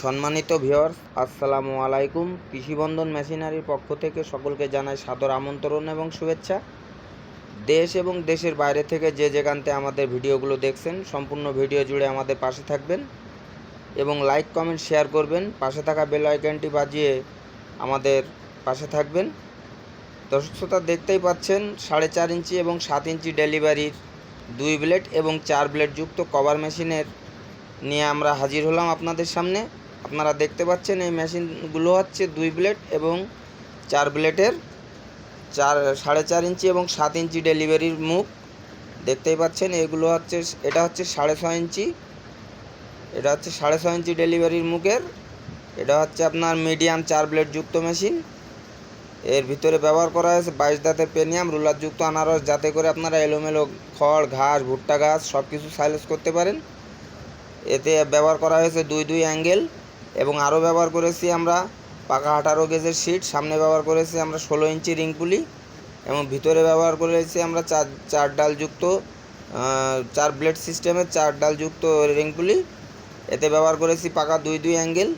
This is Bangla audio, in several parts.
সম্মানিত ভিওর্স আসসালামু আলাইকুম। কৃষিবন্ধন মেশিনারির পক্ষ থেকে সকলকে জানাই সাদর আমন্ত্রণ এবং শুভেচ্ছা। দেশ এবং দেশের বাইরে থেকে যে যেখানতে আমাদের ভিডিওগুলো দেখছেন, সম্পূর্ণ ভিডিও জুড়ে আমাদের পাশে থাকবেন এবং লাইক, কমেন্ট, শেয়ার করবেন। পাশে থাকা বেল আইকনটি বাজিয়ে আমাদের পাশে থাকবেন। দর্শক শ্রোতা দেখতেই পাচ্ছেন, সাড়ে চার ইঞ্চি এবং সাত ইঞ্চি ডেলিভারির দুই ব্লেড এবং চার ব্লেড যুক্ত কভার মেশিনের নিয়ে আমরা হাজির হলাম আপনাদের সামনে। আপনারা দেখতে পাচ্ছেন এই মেশিনগুলো হচ্ছে দুই ব্লেড এবং চার ব্লেডের চার, সাড়ে চার ইঞ্চি এবং সাত ইঞ্চি ডেলিভারির মুখ। দেখতেই পাচ্ছেন, এগুলো হচ্ছে, এটা হচ্ছে সাড়ে ছয় ইঞ্চি। এটা হচ্ছে সাড়ে ছয় ইঞ্চি ডেলিভারির মুখের। এটা হচ্ছে আপনার মিডিয়াম চার ব্লেড যুক্ত মেশিন। এর ভিতরে ব্যবহার করা হয়েছে বাইশ দাঁতের পেনিয়াম রুলারযুক্ত আনারস, যাতে করে আপনারা এলোমেলো খড়, ঘাস, ভুট্টা গাছ সব কিছু সাইলেজ করতে পারেন। এতে ব্যবহার করা হয়েছে দুই দুই অ্যাঙ্গেল। এবং আরও ব্যবহার করেছি আমরা পাকা আঠারো গেজের সিট সামনে ব্যবহার করেছি আমরা ষোলো ইঞ্চি রিং পুলি এবং ভিতরে ব্যবহার করেছি আমরা চার চার ডালযুক্ত চার ব্লেড সিস্টেমের চার ডালযুক্ত রিং পুলি এতে ব্যবহার করেছি পাকা দুই দুই অ্যাঙ্গেল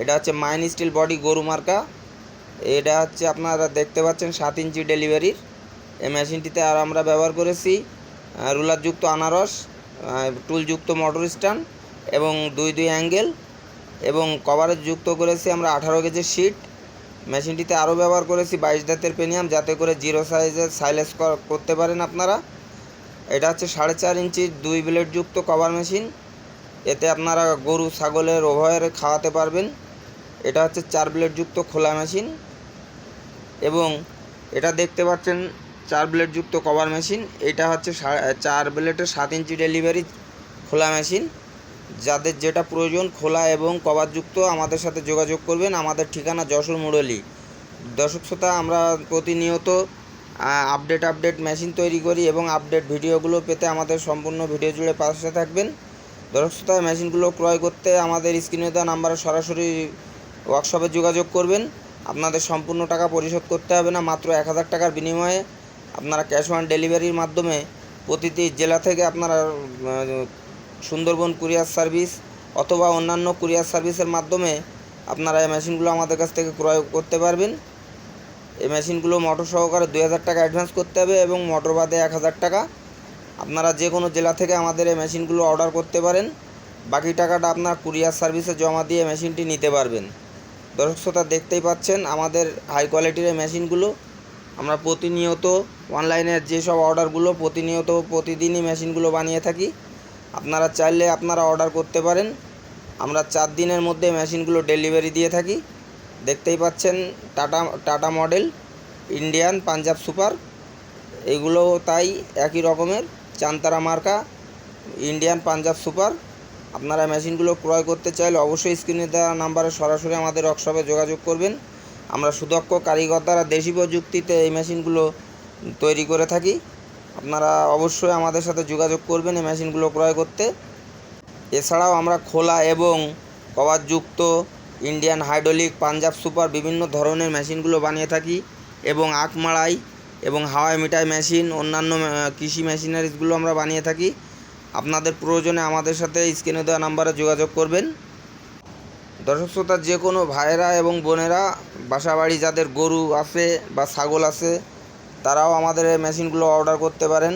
এটা হচ্ছে মাইন স্টিল বডি গরু মার্কা। এটা হচ্ছে আপনারা দেখতে পাচ্ছেন সাত ইঞ্চি ডেলিভারির এই মেশিনটিতে আর আমরা ব্যবহার করেছি রুলারযুক্ত আনারস টুলযুক্ত মোটর স্ট্যান্ড এবং দুই দুই অ্যাঙ্গেল এবং কভারেজ যুক্ত করেছি আমরা আঠারো কেজির শিট মেশিনটিতে আরও ব্যবহার করেছি বাইশ দাঁতের পেনিয়াম যাতে করে জিরো সাইজের সাইলেস করতে পারেন আপনারা। এটা হচ্ছে সাড়ে চার ইঞ্চি দুই ব্লেড যুক্ত কভার মেশিন এতে আপনারা গরু, ছাগলের উভয়ের খাওয়াতে পারবেন। এটা হচ্ছে চার ব্লেড যুক্ত খোলা মেশিন এবং এটা দেখতে পাচ্ছেন চার ব্লেড যুক্ত কভার মেশিন এটা হচ্ছে চার ব্লেডের সাত ইঞ্চি ডেলিভারি খোলা মেশিন যাদের যেটা প্রয়োজন খোলা এবং কভারযুক্ত আমাদের সাথে যোগাযোগ করবেন। আমাদের ঠিকানা যশোর মুরলী। দর্শক শ্রোতা, আমরা প্রতিনিয়ত আপডেট আপডেট মেশিন তৈরি করি এবং আপডেট ভিডিওগুলো পেতে আমাদের সম্পূর্ণ ভিডিও জুড়ে পাশে থাকবেন। দর্শক শ্রোতা মেশিনগুলো ক্রয় করতে আমাদের স্ক্রিনে দেওয়া নাম্বারে সরাসরি ওয়ার্কশপে যোগাযোগ করবেন। আপনাদের সম্পূর্ণ টাকা পরিশোধ করতে হবে না, মাত্র এক হাজার টাকার বিনিময়ে। আপনারা ক্যাশ অন ডেলিভারির মাধ্যমে প্রতিটি জেলা থেকে আপনারা সুন্দরবন কুরিয়ার সার্ভিস অথবা অন্যান্য কুরিয়ার সার্ভিসের মাধ্যমে আপনারা এই মেশিনগুলো আমাদের কাছ থেকে ক্রয় করতে পারবেন। এই মেশিনগুলো মোটর সহকারে দুই হাজার টাকা অ্যাডভান্স করতে হবে এবং মোটর বাদে এক হাজার টাকা। আপনারা যে কোনো জেলা থেকে আমাদের এই মেশিনগুলো অর্ডার করতে পারেন। বাকি টাকাটা আপনার কুরিয়ার সার্ভিসে জমা দিয়ে মেশিনটি নিতে পারবেন। দর্শক শ্রোতা দেখতেই পাচ্ছেন, আমাদের হাই কোয়ালিটির এই মেশিনগুলো। আমরা প্রতিনিয়ত অনলাইনের যেসব অর্ডারগুলো প্রতিনিয়ত প্রতিদিনই মেশিনগুলো বানিয়ে থাকি আপনারা চাইলে আপনারা অর্ডার করতে পারেন। আমরা চার দিনের মধ্যে মেশিনগুলো ডেলিভারি দিয়ে থাকি। দেখতেই পাচ্ছেন, Tata Tata model, Indian Punjab super. এগুলো তাই একই রকমের, চান্তারা মার্কা, ইন্ডিয়ান পাঞ্জাব সুপার। আপনারা মেশিনগুলো ক্রয় করতে চাইলে অবশ্যই স্ক্রিনে দেওয়া নাম্বারে সরাসরি আমাদের ওয়ার্কশপে যোগাযোগ করবেন। আমরা সুদক্ষ কারিগর দ্বারা দেশি প্রযুক্তিতে এই মেশিনগুলো তৈরি করে থাকি। আপনারা অবশ্যই আমাদের সাথে যোগাযোগ করবেন এই মেশিনগুলো ক্রয় করতে। এছাড়াও আমরা খোলা এবং কভারযুক্ত ইন্ডিয়ান হাইড্রোলিক পাঞ্জাব সুপার বিভিন্ন ধরনের মেশিনগুলো বানিয়ে থাকি এবং আখ মাড়াই এবং হাওয়াই মিঠাই মেশিন, অন্যান্য কৃষি মেশিনারিজগুলো আমরা বানিয়ে থাকি। আপনাদের প্রয়োজনে আমাদের সাথে স্ক্রিনে দেওয়া নাম্বারে যোগাযোগ করবেন। দর্শক শ্রোতা, যে কোনো ভাইয়েরা এবং বোনেরা, বাসাবাড়ি যাদের গরু আছে বা ছাগল আছে তারাও আমাদের এই মেশিনগুলো অর্ডার করতে পারেন।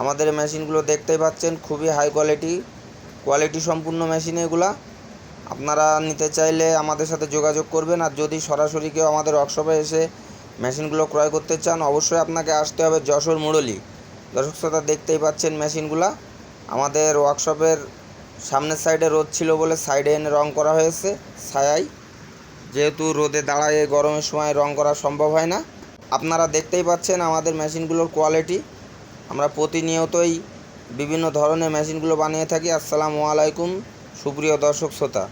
আমাদের মেশিনগুলো দেখতেই পাচ্ছেন, খুবই হাই কোয়ালিটি কোয়ালিটি সম্পূর্ণ মেশিন এগুলা। আপনারা নিতে চাইলে আমাদের সাথে যোগাযোগ করবেন আর যদি সরাসরি কেউ আমাদের ওয়ার্কশপে এসে মেশিনগুলো ক্রয় করতে চান, অবশ্যই আপনাকে আসতে হবে যশোর মুরলী। দর্শক শ্রোতা, দেখতেই পাচ্ছেন মেশিনগুলা। আমাদের ওয়ার্কশপের সামনের সাইডে রোদ ছিল বলে সাইডে এনে রং করা হয়েছে ছায়াই যেহেতু রোদে দাঁড়ায় গরমের সময় রং করা সম্ভব হয় না। আপনারা দেখতেই পাচ্ছেন আমাদের মেশিনগুলোর কোয়ালিটি আমরা প্রতিনিয়তই বিভিন্ন ধরনের মেশিনগুলো বানিয়ে থাকি। আসসালামু আলাইকুম, সুপ্রিয় দর্শক, শ্রোতা।